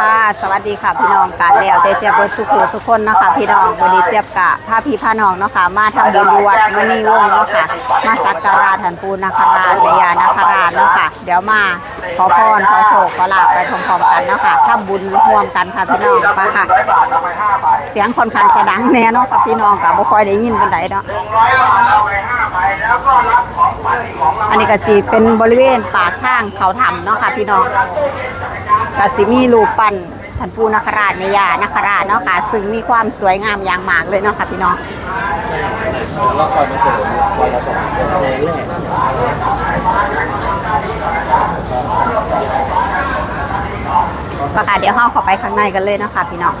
ค่ะ สวัสดีค่ะพี่น้องการเดียวเจเจี๊ยบเบิร์ดสุขุสุขคนเนาะค่ะพี่น้องวันนี้เจี๊ยบกะพาพี่พาน้องเนาะค่ะมาทำบุญวัดมณีวงศ์เนาะค่ะ มาสักการะท่านปูนาคราชแม่ยานาคราชเนาะค่ะ เดี๋ยวมาขอพรขอโชคขอลาภไปพร้อมๆกันเนาะค่ะทำบุญร่วมกันค่ะพี่น้องไปค่ะ เสียงค่อนข้างจะดังแน่เนาะค่ะพี่น้องค่ะบ่ค่อยได้ยินปานใดเนาะอันนี้ก็สิเป็นบริเวณปากทางเขาถ้ำเนาะค่ะพี่น้อง กสิมีรูปปั้นท่านปูนคราชเมยานคราชเนาะค่ะ ซึ่งมีความสวยงามอย่างมากเลยเนาะค่ะพี่น้องล้วคอยมาเสริมวันละสองในแรกประกาศเดี๋ยวห้องเข้าไปข้างในกันเลยเนาะค่ะพี่น้อง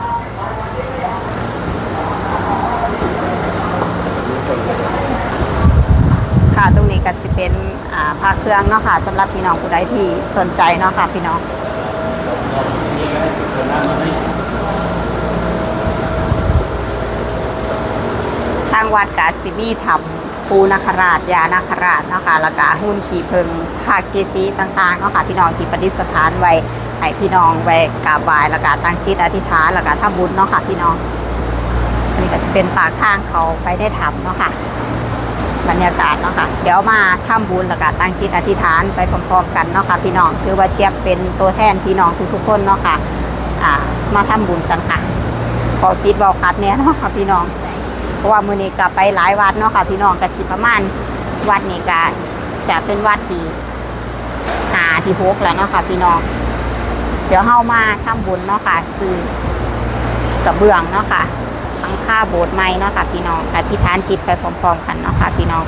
ค่ะตรงนี้ก็สิเป็นอ่าเครื่องเนาะค่ะสำหรับพี่น้องผู้ใดที่สนใจเนาะค่ะพี่น้อง ทางวัดกาสิมีทำปูนาคราชยานาคราชเนาะค่ะแล้วก็หุ้นขี่เพิงภาคเกจิต่างๆเนาะค่ะพี่น้องที่ประดิษฐานไว้ให้พี่น้องไว้กราบไหว้แล้วก็ตั้งจิตอธิษฐานแล้วก็ทำบุญเนาะค่ะพี่น้องอันนี้ก็จะเป็นปากทางเขาไปได้ทำเนาะค่ะ บรรยากาศเนาะค่ะ เดี๋ยวมาทำบุญแล้วก็ตั้งจิตอธิษฐานไปพร้อมๆกันเนาะค่ะพี่น้องคือว่าเจี๊ยบเป็นตัวแทนพี่น้องทุกๆคนเนาะค่ะอ่ามาทำบุญกันค่ะขอคิดบอกคัดเนี่ยเนาะค่ะพี่น้อง เพราะว่ามือนี้ก็ไปหลายวัดเนาะค่ะพี่น้องก็สิประมาณวัดนี้ก็จะเป็นวัดที่หาที่หกแล้วเนาะค่ะพี่น้อง เดี๋ยวเฮามาทำบุญเนาะค่ะซื้อกระเบื้องเนาะค่ะ ค่าโบสถ์ใหม่เนาะค่ะพี่น้องอธิษฐานจิตไปพร้อมๆกันเนาะค่ะพี่น้อง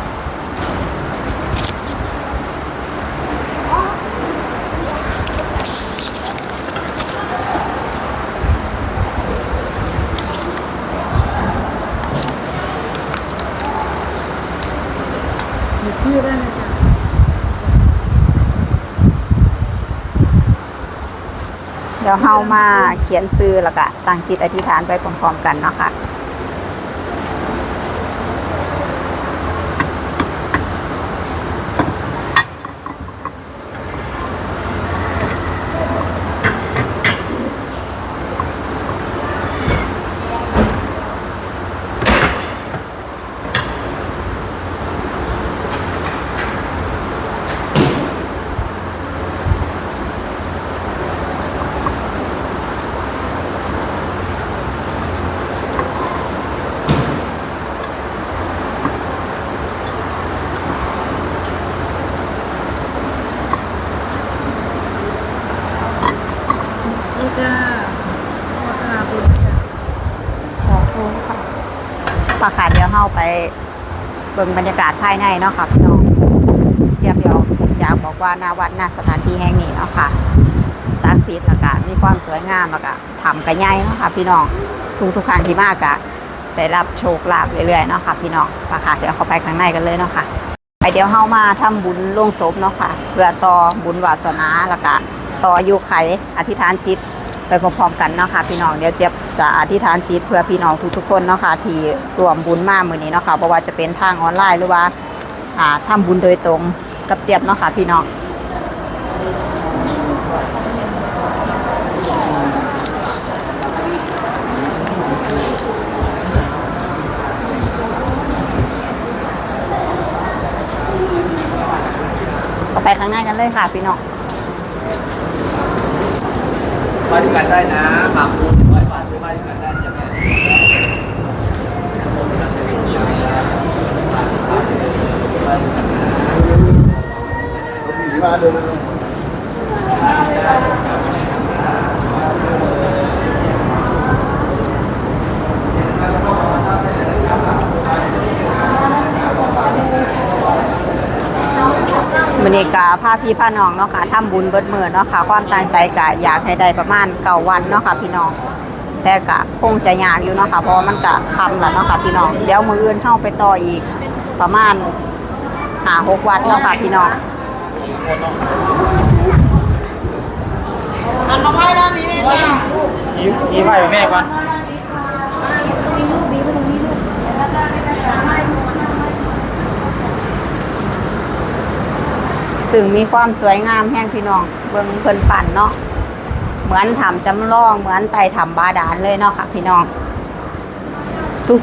เดี๋ยวเฮามาเขียนซื้อแล้วก็ตั้งจิตอธิษฐานไปพร้อมๆกันเนาะค่ะ นี่จ้าวัฒนาบุญจ้า สาธุค่ะปค่ะ เดี๋ยวเฮาไปเบิ่งบรรยากาศภายในเนาะค่ะพี่น้องเสียบเดียวอยากบอกว่านาวัดนาสถานที่แห่งนี้เนาะค่ะศักดิ์สิทธิ์แล้วก็มีความสวยงามแล้วก็ทำกันใหญ่เนาะค่ะพี่น้องทุกทุกครั้งที่มากะได้รับโชคลาภเรื่อยๆเนาะค่ะพี่น้องปค่ะเดี๋ยวเข้าไปข้างในกันเลยเนาะค่ะไปเดี๋ยวเฮามาทำบุญลงศพเนาะค่ะ เพื่อต่อบุญวาสนาแล้วก็ต่ออายุไขอธิษฐานจิต ไปพร้อมๆกันเนาะค่ะพี่น้องเดี๋ยวเจี๊ยบจะอธิษฐานจิตเพื่อพี่น้องทุกๆคนเนาะค่ะที่รวมบุญมากมือนี้เนาะค่ะเพราะว่าจะเป็นทางออนไลน์หรือว่าอ่าทำบุญโดยตรงกับเจี๊ยบเนาะค่ะพี่น้องไปข้างหน้ากันเลยค่ะพี่น้อง บ้านด้วยกันได้นะหมากคูณร้อยบาทซื้อบ้านด้วยกันได้จะแม่มือนี้ กาพาพี่พาน้องเนาะค่ะทำบุญเบิดมือเนาะค่ะ ความตั้งใจกะอยากให้ได้ประมาณเก้าวันเนาะค่ะพี่น้องแต่กะคงจะยากอยู่เนาะค่ะเพราะมันกะคำแล้วเนาะค่ะพี่น้องเดี๋ยวมืออื่นเข้าไปต่ออีกประมาณหาหกวันเนาะค่ะพี่น้องหันมาไหว้ด้านนี้เลยจ้ายิ้มยิ้มให้แม่ก่อน ซึ่งมีความสวยงามแห่งพี่น้อง เบิ่งเพิ่นปั่นเนาะเหมือนทำจำลองเหมือนไต่ทำบาดาลเลยเนาะค่ะพี่น้อง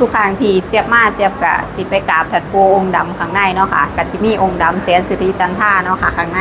ทุกๆครั้งที่เจี๊ยบมาเจี๊ยบกะสิไปกราบถัดปูองค์ดำข้างในเนาะค่ะกะสิมีองค์ดำเสียนสิริจันท่าเนาะค่ะข้างใน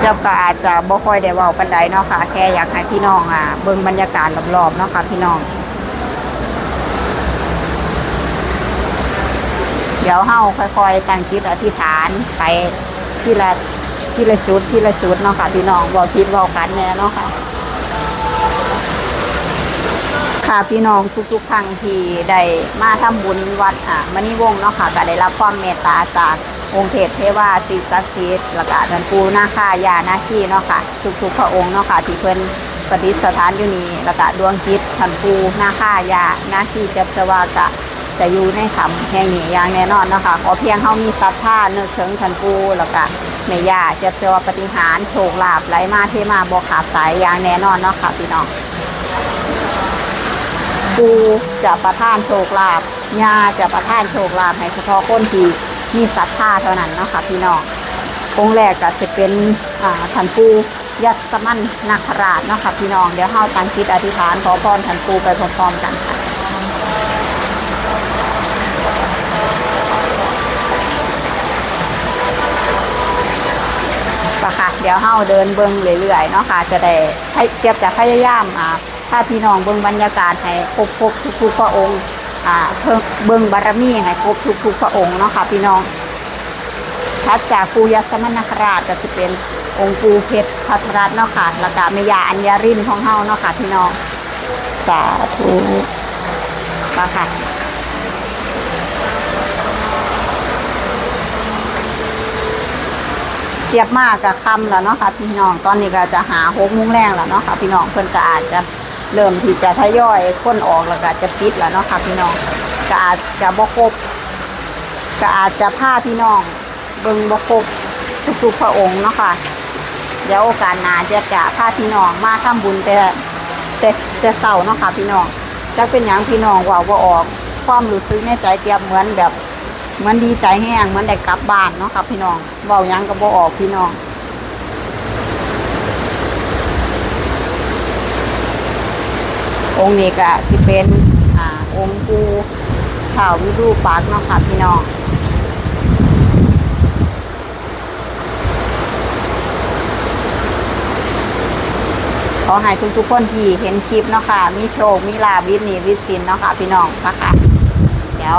เจ้าก็อาจจะบ่ค่อยได้เว้าปานใดเนาะค่ะ แค่อยากให้พี่น้องอะเบิ่งบรรยากาศรอบๆเนาะค่ะพี่น้อง เดี๋ยวเฮาค่อยๆตั้งจิตอธิษฐานไปทีละทีละจุดทีละจุดเนาะค่ะพี่น้องเว้าคิดเว้ากันแน่เนาะค่ะ ค่ะพี่น้องทุกๆครั้งที่ได้มาทำบุญวัดอะมณีวงศ์เนาะค่ะก็ได้รับความเมตตาจากองค์เทพเทวาสิ่งศักดิ์สิทธิ์แล้วก็ท่านปูนาคายานาคีเนาะค่ะทุกๆพระองค์เนาะค่ะที่เพิ่นประดิษฐานอยู่นี่แล้วก็ดวงจิตท่านปูนาคายานาคีเจับสวากะจะอยู่ในธรรมแห่งนี้อย่างแน่นอนเนาะค่ะขอเพียงเฮามีศรัทธาเนึกถึงท่านปูแล้วก็แม่ย่าเจับสวาปฏิหารโชคลาภไหลมาเทมาบ่ขาดสายอย่างแน่นอนเนาะค่ะพี่น้อง ปูจะประทานโชคลาภยาจะประทานโชคลาภให้เฉพาะคนที่มีศรัทธาเท่านั้นเนาะค่ะพี่น้ององค์แรกก็จะเป็นอ่าท่านปูยัสมันนาคราชเนาะค่ะพี่น้องเดี๋ยวเฮาตั้งจิตอธิษฐานขอพรท่านปูไปพร้อมๆกันค่ะค่ะเดี๋ยวเฮาเดินเบิ่งเรื่อยๆเนาะค่ะจะได้ให้เจ็บจะพยายามอ่า ถ้าพี่น้องเบิ่งบรรยากาศให้ครบครบทุกพระองค์อ่าเพิ่งเบิ่งบารมีให้ครบทุกๆพระองค์เนาะค่ะพี่น้องถัดจากปูยสมนคราชก็จะเป็นองค์ปูเพชรพัทรัตน์เนาะค่ะแล้วก็แม่ยาอัญญารินของเฮาเนาะค่ะพี่น้องสาธุมาค่ะเจี๊ยบมากกับคำแล้วเนาะค่ะพี่น้องตอนนี้ก็จะหาหกมุ้งแรงแล้วเนาะค่ะพี่น้องเพิ่อนก็อาจจะ เริ่มที่จะทยอยค้นออกแล้วก็จะปิดแล้วเนาะค่ะพี่น้องก็อาจจะบ่ครบก็อาจจะพาพี่น้องเบิ่งบ่ครบทุกๆพระองค์เนาะค่ะเดี๋ยวโอกาสหน้าจะจะพาพี่น้องมาทำบุญแต่แต่แต่เศร้าเนาะค่ะพี่น้องจะเป็นอย่างพี่น้องว่าบ่ออก ความรู้สึกในใจเตรียมเหมือนแบบเหมือนดีใจแห้งเหมือนได้กลับบ้านเนาะค่ะพี่น้องเว้ายังก็บ่ออกพี่น้อง องค์นี้ก็สิเป็นอ่าองค์ปูข่าววิรูปักเนาะค่ะพี่น้องขอให้ทุกๆคนที่เห็นคลิปเนาะค่ะ มีโชค มีลาบวิทนีวิสินเนาะค่ะพี่น้องนะคะเดี๋ยว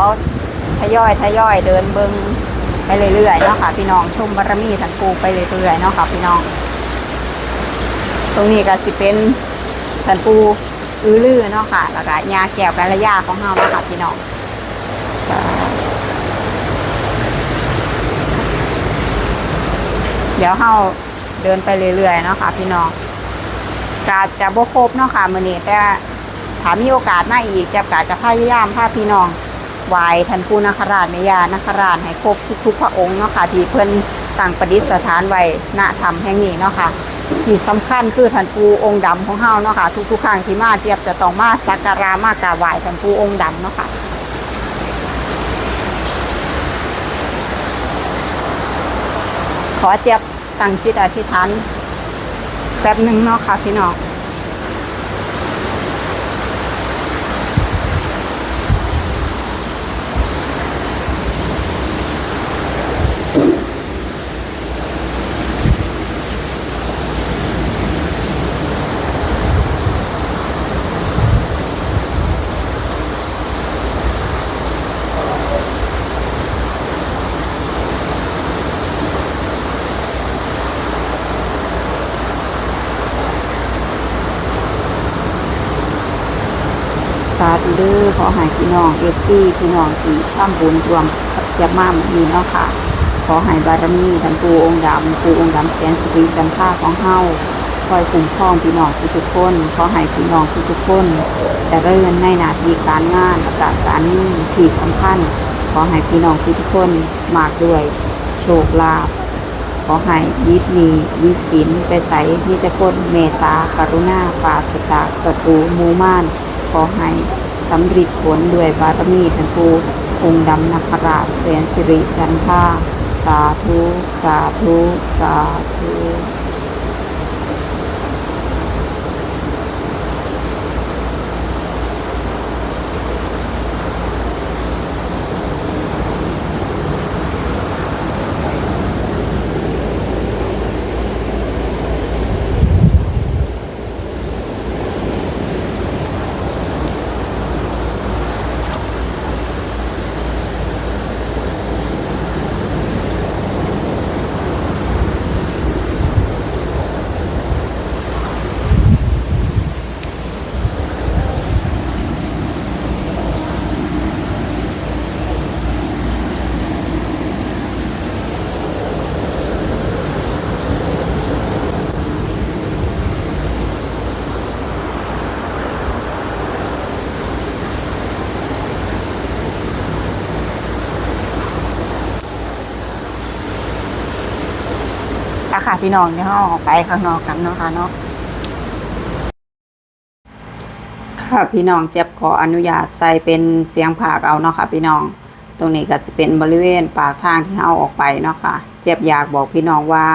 ทยอยทยอยเดินเบิงไปเรื่อยๆเนาะค่ะพี่น้องชมบารมีทันปูไปเรื่อยๆเนาะค่ะพี่น้อง ตรงนี้ก็สิเป็นทันปู อือลือเนาะค่ะ แล้วก็ยาแก้วกัลยาของเฮาเนาะค่ะพี่น้องเดี๋ยวเฮาเดินไปเรื่อยๆเนาะค่ะ พี่น้องกาจะบ่ครบเนาะค่ะมื้อนี้แต่ถ้ามีโอกาสมาอีกจะกาจะพยายามพาพี่น้องไหว้ท่านปู่นาคราชแม่ย่านาคราชให้ครบทุกๆพระองค์เนาะค่ะที่เพิ่นตั้งประดิษฐานไว้ณธรรมแห่งนี้เนาะค่ะ ที่สำคัญคือท่านปูองค์ดำของเฮาเนาะค่ะ ทุกๆครั้งที่มาเทียบจะต้องมาสักการะมากราบไหว้ท่านปูองค์ดำเนาะค่ะขอเจียบตั้งจิตอธิษฐานแป๊บหนึ่งเนาะค่ะพี่น้องาธุเด้อขอให้พี่น้องเอฟซีพี่น้องที่ทำบุญรวมกับเจียบมาหมดนี้เนาะค่ะ ขอให้บารมีท่านปู่องค์ดำปู่องค์ดำแสนสุริจันทราของเฮาคอยคุ้มครองพี่น้องทุกๆคน ขอให้พี่น้องทุกๆคนจะเริ่ในหน้าที่การงานและก็การเงินที่สำคัญขอให้พี่น้องทุกคนมากด้วย โชคลาภขอให้ยิดมีวิสินไปใส่มีแต่คนเมตตากรุณาปราศจากศัตรูมูม่าน ขอให้สำเร็จผลด้วยบารมีท่านผู้องค์ดำนักราชเสนสิริจันทาสาธุ สาธุ สาธุ พี่น้องเดี๋ยเราออกไปข้างนอกกันเนาะค่ะเนาะค่ะพี่น้องเจ็บขออนุญาตใส่เป็นเสียงผากเอาเนาะค่ะ พี่น้อง ตรงนี้ก็จะเป็นบริเวณปากทางที่เราออกไปเนาะค่ะ เจ็บอยากบอกพี่น้องว่า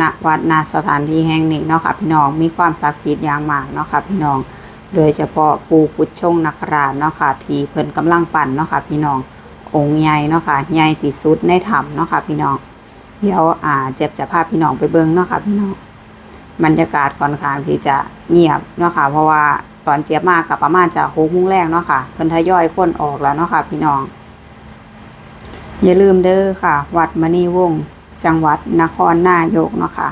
ณวัดณสถานที่แห่งนี้เนาะค่ะ พี่น้องมีความศักดิ์สิทธิ์อย่างมากเนาะค่ะ พี่น้อง โดยเฉพาะปูกุดชงนคราชเนาะค่ะที่เพิ่นกำลังปั่นเนาะค่ะ พี่น้ององค์ใหญ่เนาะค่ะใหญ่ที่สุดในถ้ำเนาะค่ะ พี่น้อง เดี๋ยวอ่าเจ็บจะพาพี่น้องไปเบิ้งเนาะค่ะพี่น้องบรรยากาศค่อนข้างที่จะเงียบเนาะค่ะ เพราะว่าตอนเจี๊ยบมากับประมาณจะหกโมงแรกเนาะค่ะเพิ่นทยอยค้นออกแล้วเนาะค่ะ พี่น้อง อย่าลืมเด้อค่ะ วัดมณีวงศ์จังหวัดนครนายกเนาะค่ะ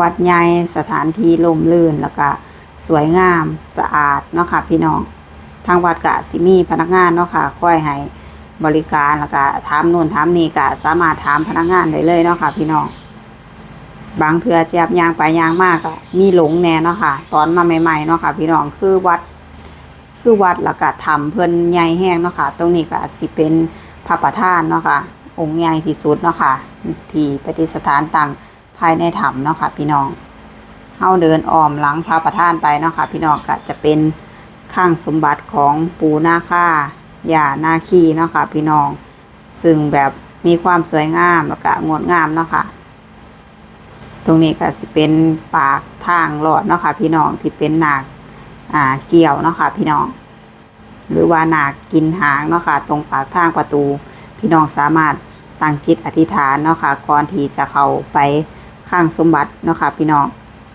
วัดใหญ่สถานที่ลมลื่นแล้วก็สวยงามสะอาดเนาะค่ะ พี่น้อง ทางวัดกะสิมีพนักงานเนาะค่ะคอยให้ บริการแล้วก็ถามนู่นถามนี่ก็สามารถถามพนักงานได้เลยเนาะค่ะ พี่น้อง บางเทือแจบยางไปยางมากก็มีหลงแน่เนาะค่ะ ตอนมาใหม่ๆเนาะค่ะ พี่น้องคือวัด คือวัดแล้วก็ทำเพิ่นใหญ่แห้งเนาะค่ะ ตรงนี้ก็สิเป็นพระประธานเนาะค่ะ องค์ใหญ่ที่สุดเนาะค่ะ ที่ประดิษฐานตั้งภายในถ้ำเนาะค่ะ พี่น้องเฮาเดินอ้อมหลังพระประธานไปเนาะค่ะ พี่น้องก็จะเป็นข้างสมบัติของปูนาค่า ย่านาคีเนาะค่ะ พี่น้อง ซึ่งแบบมีความสวยงามแล้วก็งดงามเนาะค่ะ ตรงนี้ก็สิเป็นปากทางหลอดเนาะค่ะ พี่น้องที่เป็นหนากอ่าเกี่ยวเนาะค่ะ พี่น้อง หรือว่าหนากกินหางเนาะค่ะ ตรงปากทางประตู พี่น้องสามารถตั้งจิตอธิษฐานเนาะค่ะก่อนที่จะเข้าไปข้างสมบัติเนาะค่ะ พี่น้อง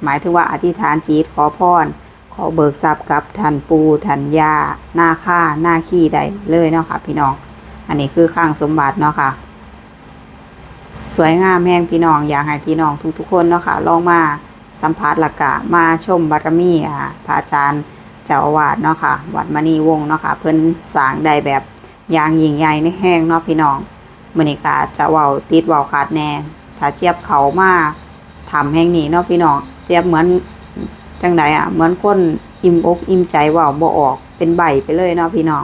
หมายถึงว่าอธิษฐานจิตขอพร ขอเบิกทรัพย์กับทันปูทันยาหน้าค่าหน้าขี้ใดเลยเนาะค่ะ พี่น้อง อันนี้คือข้างสมบัติเนาะค่ะ สวยงามแห้งพี่น้องอยากให้พี่น้องทุกๆคนเนาะค่ะลองมาสัมผัสหลักกะมาชมบารมีอ่าพระอาจารย์เจ้าอาวาสเนาะค่ะ วัดมณีวงศ์เนาะค่ะ เพิ่นสร้างได้แบบยางยิงใหญ่ในแห้งเนาะพี่น้องมื้อนี้ก็จะเว้าติดเว้าขาดแน่ถ้าเจี๊ยบเขามาทำแห่งนี้เนาะพี่น้องเจี๊ยบเหมือน จังใดอะ เหมือนคนอิ่มอกอิ่มใจว่าบ่ออกเป็นใบไปเลยเนาะพี่น้อง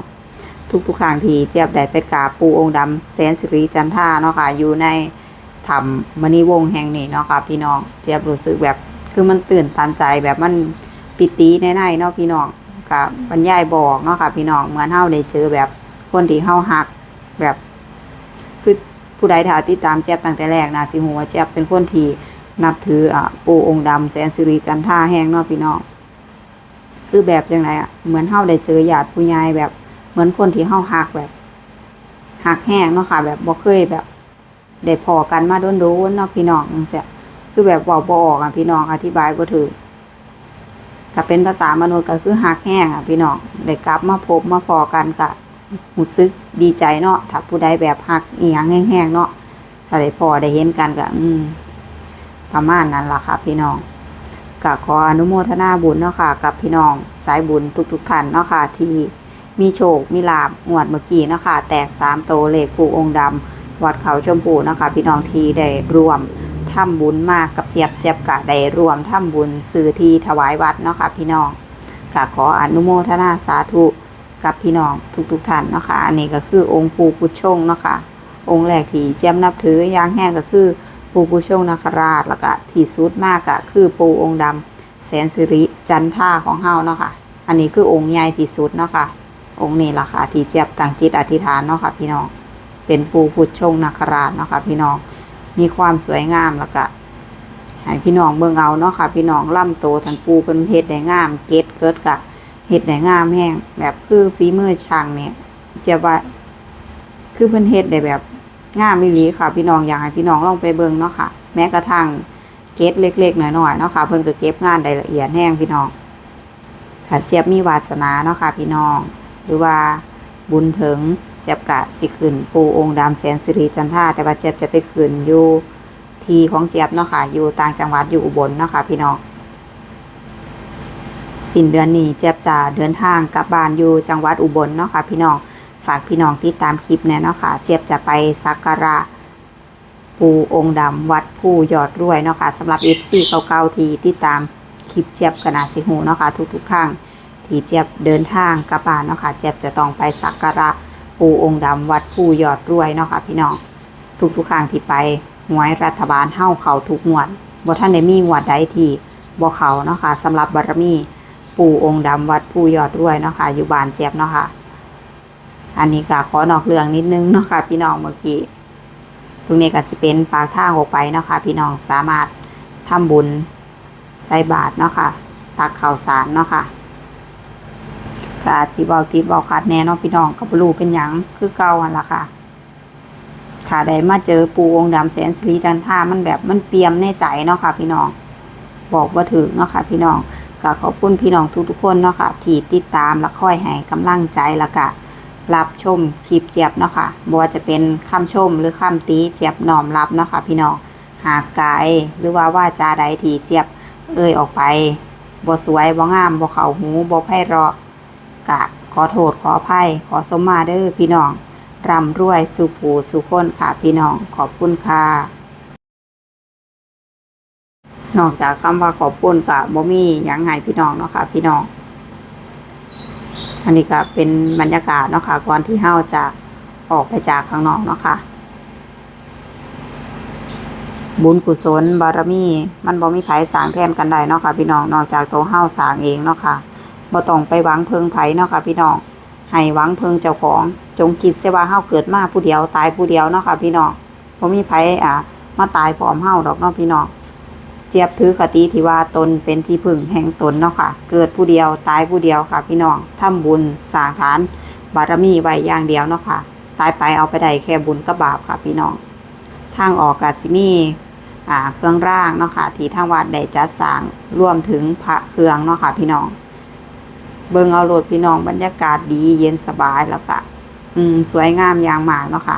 ทุกๆครั้งที่เจี๊ยบได้ไปกราบปูองค์ดำแสนสิริจันทราเนาะค่ะอยู่ในธรรมณีวงศ์แห่งนี้เนาะค่ะพี่น้องเจี๊ยบรู้สึกแบบคือมันตื่นตันใจแบบมันปิติในในๆเนาะพี่น้องกับบรรยายบอกเนาะค่ะพี่น้องเหมือนเฮาได้เจอแบบคนที่เฮาฮักแบบ คือผู้ใดถ้าติดตามเจี๊ยบตั้งแต่แรกนะสิฮู้ว่าเจี๊ยบเป็นคนที่ นับถืออะปู่องค์ดำแสนสิริจันท่าแห้งเนาะพี่น้องคือแบบยังไงอะเหมือนเฮาได้เจอญาติผู้ใหญ่แบบ เหมือนคนที่เฮาฮักแบบฮักแห้งเนาะค่ะ แบบบ่เคยแบบได้พอกันมาโดนๆเนาะพี่น้องจังซี่คือแบบเว้าบ่ออกอะพี่น้องอธิบายบ่ถูกถ้าเป็นภาษามนุษย์ก็คือฮักแห้งอะพี่น้องได้กลับมาพบมาพอกันก็รู้สึกดีใจเนาะถ้าผู้ใดแบบฮักอีหยังแห้งๆเนาะถ้าได้พอได้เห็นกันก็อืม ประมาณนั้นล่ะค่ะพี่น้องก็ขออนุโมทนาบุญเนาะค่ะ กับพี่น้องสายบุญทุกๆท่านเนาะค่ะ ที่มีโชค มีลาบงวดเมื่อกี้เนาะค่ะ แตกสามโตเลขปูองค์ดำวัดเขาชมพูเนาะค่ะ พี่น้องที่ได้รวมทำบุญมากกับเจี๊ยบเจี๊ยบกะได้รวมทำบุญซื้อที่ถวายวัดเนาะค่ะ พี่น้องกะขออนุโมทนาสาธุกับพี่น้องทุกๆท่านเนาะค่ะ อันนี้ก็คือองค์ปูกุชงเนาะค่ะ องค์แรกที่เจี๊ยบนับถืออย่างแห้งก็คือ ปู่กุชงนาคราชแล้วก็ที่สุดมากก็คือปู่องค์ดำแสนสิริจันท่าของเฮาเนาะค่ะ อันนี้คือองค์ใหญ่ที่สุดเนาะค่ะ องค์นี้ล่ะค่ะที่เจี๊ยบตั้งจิตอธิษฐานเนาะค่ะ พี่น้อง เป็นปูพุชงนาคราชเนาะค่ะ พี่น้อง มีความสวยงามแล้วก็ให้พี่น้องเบิ่งเอาเนาะค่ะ พี่น้องล่ำโตทันปูเป็นเฮ็ดได้งาม เกตเกิดกะเฮ็ดได้งามแห้งแบบคือฝีมือช่างเนี่ยจะว่าคือเพิ่นเฮ็ดได้แบบ งามอีหลีค่ะ พี่น้องอยากให้พี่น้องลองไปเบิ่งเนาะค่ะ แม้กระทั่งเกตเล็กๆหน้อยๆเนาะค่ะ เพิ่นก็เก็บงานได้ละเอียดแห้งพี่น้องถ้าเจี๊ยบมีวาสนาเนาะค่ะ พี่น้อง หรือว่าบุญถึงเจี๊ยบกะสิขึ้นปูองค์ดำแสนสิริจันท่าแต่ว่าเจี๊ยบจะไปขึ้นอยู่ทีของเจี๊ยบเนาะค่ะ อยู่ต่างจังหวัดอยู่อุบลเนาะค่ะ พี่น้องสิ้นเดือนนี้เจี๊ยบจะเดินทางกลับบ้านอยู่จังหวัดอุบลเนาะค่ะ พี่น้อง ฝากพี่น้องที่ตามคลิปเนี่ยเนาะค่ะ เจี๊ยบจะไปสักการะปูองค์ดำวัดผู้ยอดรวยเนาะค่ะสำหรับเอฟซีเก่าๆที่ติดตามคลิปเจี๊ยบกนาสิหูเนาะค่ะทุกๆครั้งที่เจี๊ยบเดินทางกลับานเนาะค่ะเจี๊ยบจะต้องไปสักการะปูองค์ดำวัดผู้ยอดรวยเนาะค่ะพี่น้องทุกๆครั้งที่ไปหวยรัฐบาลเฮ้าเขาทุกงวดบ่ท่านได้มีงวดใดที่บ่เขาเนาะค่ะสำหรับบารมีปู่องค์ดำวัดผู้ยอดรวยเนาะค่ะอยู่บ้านเจี๊ยบเนาะค่ะ อันนี้ก็ขอนอกเรื่องนิดนึงเนาะค่ะพี่น้องเมื่อกี้ตรงนี้ก็สิเป็นปากทางออกไปเนาะค่ะพี่น้องสามารถทำบุญใส่บาตรเนาะค่ะตักข้าวสารเนาะค่ะก็อาจสิเบาติดเบาขาดแน่เนาะพี่น้องก็บ่รู้เป็นหยังคือเก่าหันละค่ะถ้าได้มาเจอปูองค์ดำแสนสิริจันทรามันแบบมันเปียมในใจเนาะค่ะ พี่น้องบอกว่าถึงเนาะค่ะ พี่น้องก็ขอบคุณพี่น้องทุกๆคนเนาะค่ะที่ติดตามและคอยให้กำลังใจล้วก็ รับชมคลิปเจี๊ยบเนาะค่ะบ่ว่าจะเป็นคำชมหรือคำตีเจี๊ยบน้อมรับเนาะค่ะพี่น้องหากกายหรือว่าว่าจาใดที่เจี๊ยบเอ่ยออกไปบ่สวยบ่งามบ่เข้าหูบ่ไพเราะกะขอโทษขออภัยขอสมมาเด้อพี่น้องร่ำรวยสุผูสุคนค่ะพี่น้องขอบคุณค่ะนอกจากคำว่าขอบคุณกะบ่มีหยังให้พี่น้องเนาะค่ะพี่น้อง อันนี้ก็เป็นบรรยากาศเนาะค่ะก่อนที่เฮาจะออกไปจากข้างนอกเนาะค่ะบุญกุศลบารมี มันบ่มีไผสางแทนกันได้เนาะค่ะพี่น้องนอกจากตัวเฮาสางเองเนาะค่ะบ่ต้องไปหวังเพิงไผเนาะค่ะพี่น้องให้หวังเพิงเจ้าของ จงคิดเสียว่าเฮาเกิดมาผู้เดียวตายผู้เดียวเนาะค่ะพี่น้องบ่มีไผอ่ามาตายพร้อมเฮาดอกเนาะพี่น้อง เจี๊ยบถือคติที่ว่าตนเป็นที่พึ่งแห่งตนเนาะค่ะ เกิดผู้เดียวตายผู้เดียวค่ะพี่น้องทำบุญสร้างฐาน บารมีไว้อย่างเดียวเนาะค่ะ ตายไปเอาไปได้แค่บุญกับบาปค่ะพี่น้อง ทางออกกาสิมีอ่าเครื่องร่างเนาะค่ะที่ทางวัดได้จัดสร้างรวมถึงพระเครื่องเนาะค่ะพี่น้อง เบิ่งเอาโลดพี่น้องบรรยากาศดีเย็นสบายแล้วก็อืมสวยงามอย่างมากเนาะค่ะ